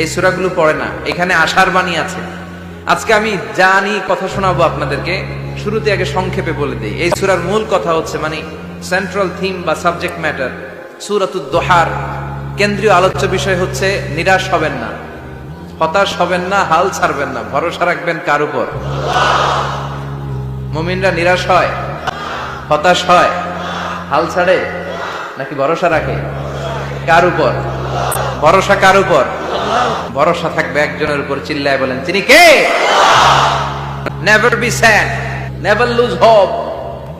এই সুরাগুলো পড়ে না। এখানে আশার বাণী আছে। আজকে আমি জানি কথা শোনাবো আপনাদেরকে, শুরুতে আগে সংক্ষেপে বলে দিই। এই সুরার মূল কথা হচ্ছে মানে সেন্ট্রাল থিম বা সাবজেক্ট ম্যাটার সুরাতুদ দোহার। কেন্দ্রীয় আলোচ্য বিষয় হচ্ছে, নিরাশ হবেন না। হতাশ হবেন না, হাল ছাড়বেন না। ভরসা রাখবেন কার উপর? মুমিনরা নিরাশ হয়, হতাশ হয়। হাল ছাড়ে নাকি ভরসা রাখে? কার উপর? ভরসা কার উপর? ভরসা থাকবে একজনের উপর, চিল্লায় বলেন, তিনি কে? Never be sad never lose hope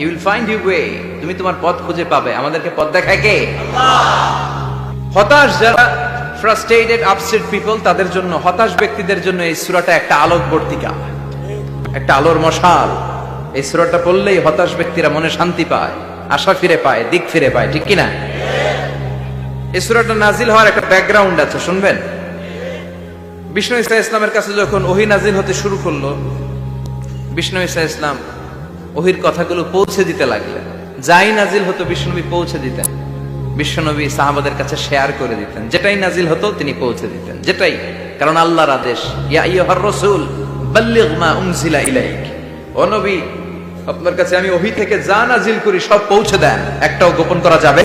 you will find you way তুমি তোমার পথ খুঁজে পাবে। আমাদেরকে পথ দেখায় কে? হতাশ যারা ফ্রাস্ট্রেটেড আপসেট পিপল তাদের জন্য, হতাশ ব্যক্তিদের জন্য এই সূরাটা একটা আলোকবর্তিকা একটা আলোর মশাল। এই সুরাটা পড়লেই হতাশ ব্যক্তিরা মনে শান্তি পায়, আশা ফিরে পায়, দিক ফিরে পায়, ঠিক কিনা? এই সুরাটা নাজিল হওয়ার একটা ব্যাকগ্রাউন্ড আছে, শুনবেন? বিষ্ণু ইসা ইসলামের কাছে যখন ওহি নাজিল হতে শুরু করল, বিষ্ণু ইসা ইসলাম ওহির কথাগুলো পৌঁছে দিতে লাগলেন। যাই নাজিল হতো, বিষ্ণুনবী পৌঁছে দিতেন। বিশ্বনবী সাহাবাদের কাছে শেয়ার করে দিতেন। যেটাই নাজিল হতো, তিনি পৌঁছে দিতেন। যেটাই। কারণ আল্লাহর আদেশ, ইয়া রাসূল ইলাইক। আপনার কাছে আমি ওহি থেকে যা নাজিল করি, সব পৌঁছে দেন। একটাও গোপন করা যাবে?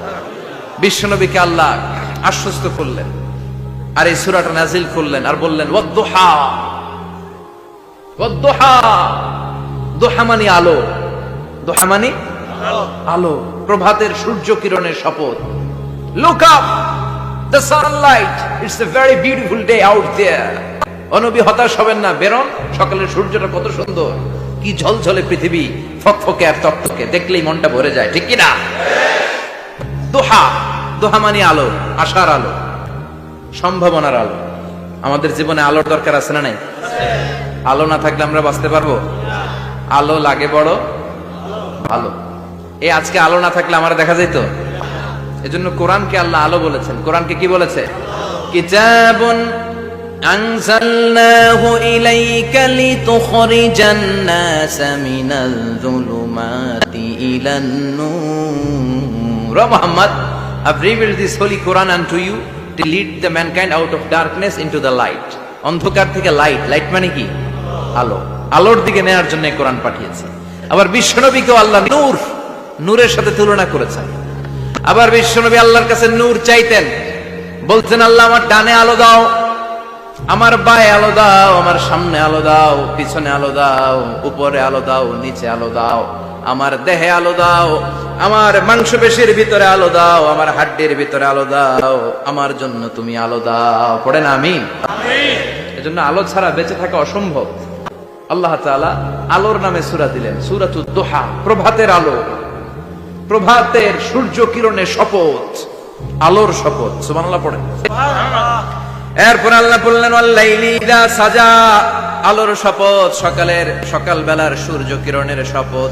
বিশ্বনবীকে আল্লাহ আশ্বস্ত করলেন। আর এই সুরাটা নাজিল করলেন আর বললেন, ওয়াদ্দুহা। ওয়াদ্দুহা। দোহা মানে আলো। দোহা মানে আলো। প্রভাতের সূর্য কিরণের শপথ। Look up the sunlight it's a very beautiful day out there অনবী হতাশ হবেন না। বেরন। সকালের সূর্যটা কত সুন্দর। কি ঝলঝলে পৃথিবী। ফকফকে আর তকতকে। দেখলেই মনটা ভরে যায়। ঠিক কিনা দোহা। দোহামানি আলো, আশার আলো, সম্ভাবনার আলো। আমাদের জীবনে আলোর দরকার আছে না নাই? আলো না থাকলে আমরা বাঁচতে পারব? আলো লাগে বড় আলো এ আজকে আলো না থাকলে আমার দেখা যেত এজন্য কোরআনকে আল্লাহ আলো বলেছেন। কোরআনকে কি বলেছে? কিতাবুন আনজালনাহু ইলাইকা লিতুখরিজান নাস মিনাল যুলুমাতি ইলান নূর। I've revealed this holy Quran unto you to lead the mankind out of darkness into the light. অন্ধকার থেকে লাইট লাইট মানে কি? আলো। আলোর দিকে নেয়ার জন্য কোরআন পাঠিয়েছে। আবার বিশ্বনবীকেও আল্লাহ নূর, নূরের সাথে তুলনা করেছেন। আবার বিশ্বনবী আল্লাহর কাছে নূর চাইতেন। বলছেন, আল্লাহ, আমার ডানে আলো দাও, আমার বায়ে আলো দাও, আমার সামনে আলো দাও, পিছনে আলো দাও, উপরে আলো দাও, নিচে আলো দাও, আমার দেহে আলো দাও আমার মাংসপেশির ভিতরে আলো দাও, আমার হাড্ডির ভিতরে আলো দাও, আমার জন্য তুমি আলো দাও। পড়ে না আমি? এজন্য আলো ছাড়া বেঁচে থাকা অসম্ভব। আল্লাহ তাআলা আলোর নামে সূরা দিলেন, সূরাতুদ দোহা, প্রভাতের আলো। প্রভাতের সূর্য কিরণের শপথ, আলোর শপথ। সুবহানাল্লাহ পড়েন। এরপর আল্লাহ বললেন সাজা। আলোর শপথ, সকালের সকাল বেলার সূর্য কিরণের শপথ।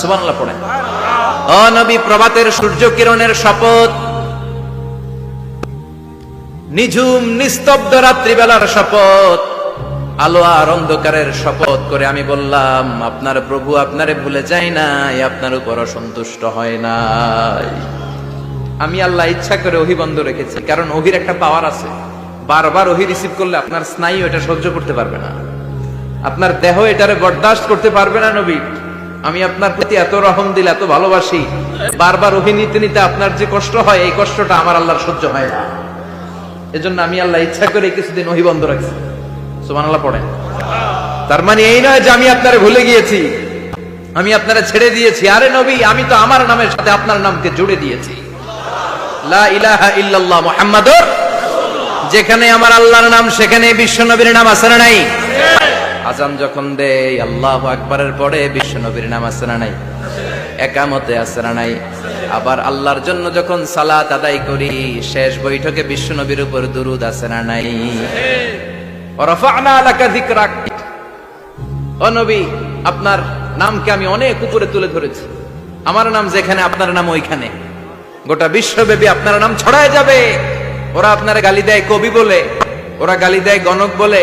সুবহানাল্লাহ পড়েন। ও প্রভাতের সূর্য কিরণের শপথ। নিঝুম, নিস্তব্ধ রাত্রিবেলার শপথ। আলো আর অন্ধকারের শপথ করে আমি বললাম, আপনার প্রভু আপনারে ভুলে যায় নাই, আপনার উপর অসন্তুষ্ট হয় নাই। আমি আল্লাহ ইচ্ছা করে ওহি বন্ধ রেখেছি, কারণ ওহির একটা পাওয়ার আছে। বারবার ওহি রিসিভ করলে আপনার স্নায়ু এটা সহ্য করতে পারবে না। আপনার দেহ এটারে বরদাস্ত করতে পারবে না নবী। আমি আপনার প্রতি এত রহম দিল, এত ভালোবাসি, বারবার ওহি নিতে আপনার যে কষ্ট হয়, এই কষ্টটা আমার আল্লাহর সহ্য হয় না। এজন্য আমি আল্লাহ ইচ্ছা করে কিছুদিন ওহি বন্ধ রাখছি। সুবহানাল্লাহ পড়েন। তার মানে এই নয় যে আমি আপনারে ভুলে গিয়েছি। আমি আপনারা ছেড়ে দিয়েছি। আরে নবী, আমি তো আমার নামের সাথে আপনার নামকে জুড়ে দিয়েছি। লা ইলাহা ইল্লাল্লাহ মুহাম্মাদুর যেখানে আমার আল্লাহর নাম, সেখানে বিশ্ব নবীর নাম আছে না নাই? আজান যখন দেয় আল্লাহ আকবরের পরে বিশ্ব নবীর নাম আছে না নাই? একামতে আছে না নাই? আবার আল্লাহর জন্য যখন সালাত আদায় করি শেষ বৈঠকে বিশ্ব নবীর উপর দুরুদ আছে না নাই? রফা'না লাকা যিকরাক। ও নবী আপনার নামকে আমি অনেক উপরে তুলে ধরেছি। আমার নাম যেখানে আপনার নাম ওইখানে। গোটা বিশ্বব্যাপী আপনার নাম ছড়ায় যাবে। ওরা আপনার গালি দেয় কবি বলে ওরা গালি দেয় গণক বলে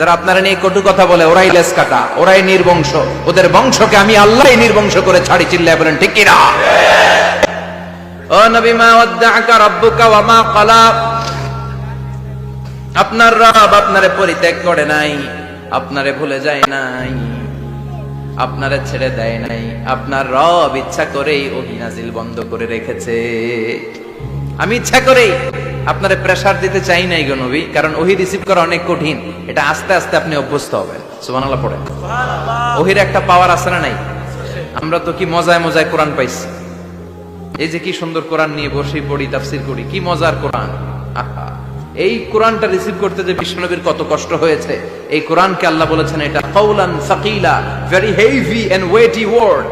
যারা আপনারা নিয়ে কটু কথা বলে, ওরাই লেস কাটা ওরাই নির্বংশ। ওদের বংশকে আমি আল্লাহ নির্বংশ করে ছাড়ি, চিল্লায় বলেন, ঠিক কিনা? ও নবী, মা ওয়াদ্দাআকা রাব্বুকা ওয়া মা ক্বালা। আপনার রব আপনারে পরিত্যাগ করে নাই, আপনারে ভুলে যায় নাই, আপনারে ছেড়ে দেয় নাই, আপনার রব ইচ্ছা করেই অভিনাজিল বন্ধ করে রেখেছে। আমি ইচ্ছা করেই আপনারে প্রেসার দিতে চাই নাই গো নবী কারণ ওহি রিসিভ করা অনেক কঠিন। এটা আস্তে আস্তে আপনি অভ্যস্ত হবেন। সুবহানাল্লাহ পড়ে ওহির একটা পাওয়ার আছে না নাই? আমরা তো কি মজায় মজায় কোরআন পাইছি। এই যে কি সুন্দর কোরআন নিয়ে বসে পড়ি তাফসির করি কি মজার কোরআন। আহা। এই কোরআনটা রিসিভ করতে যে বিষ্ণুনবীর কত কষ্ট হয়েছে এই কোরআনকে আল্লাহ বলেছেন এটা কৌলান সাকিলা very heavy and weighty word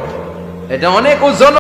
এটা অনেক ওজন